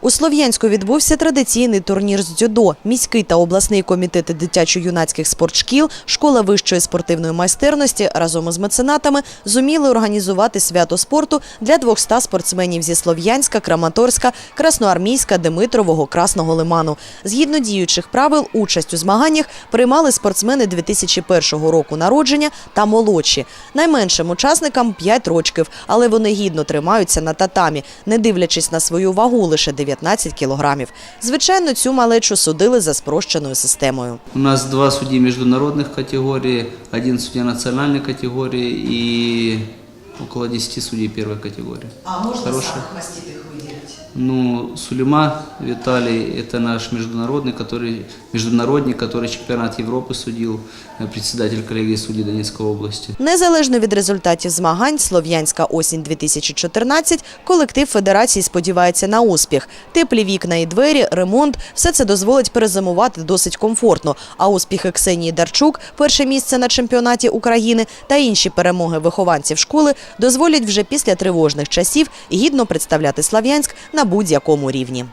У Слов'янську відбувся традиційний турнір з дзюдо. Міський та обласний комітети дитячо-юнацьких спортшкіл, школа вищої спортивної майстерності разом із меценатами зуміли організувати свято спорту для 200 спортсменів зі Слов'янська, Краматорська, Красноармійська, Димитрового, Красного Лиману. Згідно діючих правил, участь у змаганнях приймали спортсмени 2001 року народження та молодші. Найменшим учасникам 5 рочків, але вони гідно тримаються на татамі, не дивлячись на свою вагу лише 19 кілограмів. Звичайно, цю малечу судили за спрощеною системою. У нас два судді міжнародних категорій, один суддя національної категорії і около 10 судей першої категорії. А можна Хороший. маститих виділити? Ну, Сулейма Виталий, это наш международный, который, международник, который чемпионат Европы судил, э, председатель коллегии судей Донецкой области. Незалежно від результатів змагань, Слов'янська осінь-2014, колектив федерації сподівається на успіх. Теплі вікна і двері, ремонт – все це дозволить перезимувати досить комфортно. А успіхи Ксенії Дарчук, перше місце на чемпіонаті України та інші перемоги вихованців школи дозволять вже після тривожних часів гідно представляти Слов'янськ на будь-якому рівні.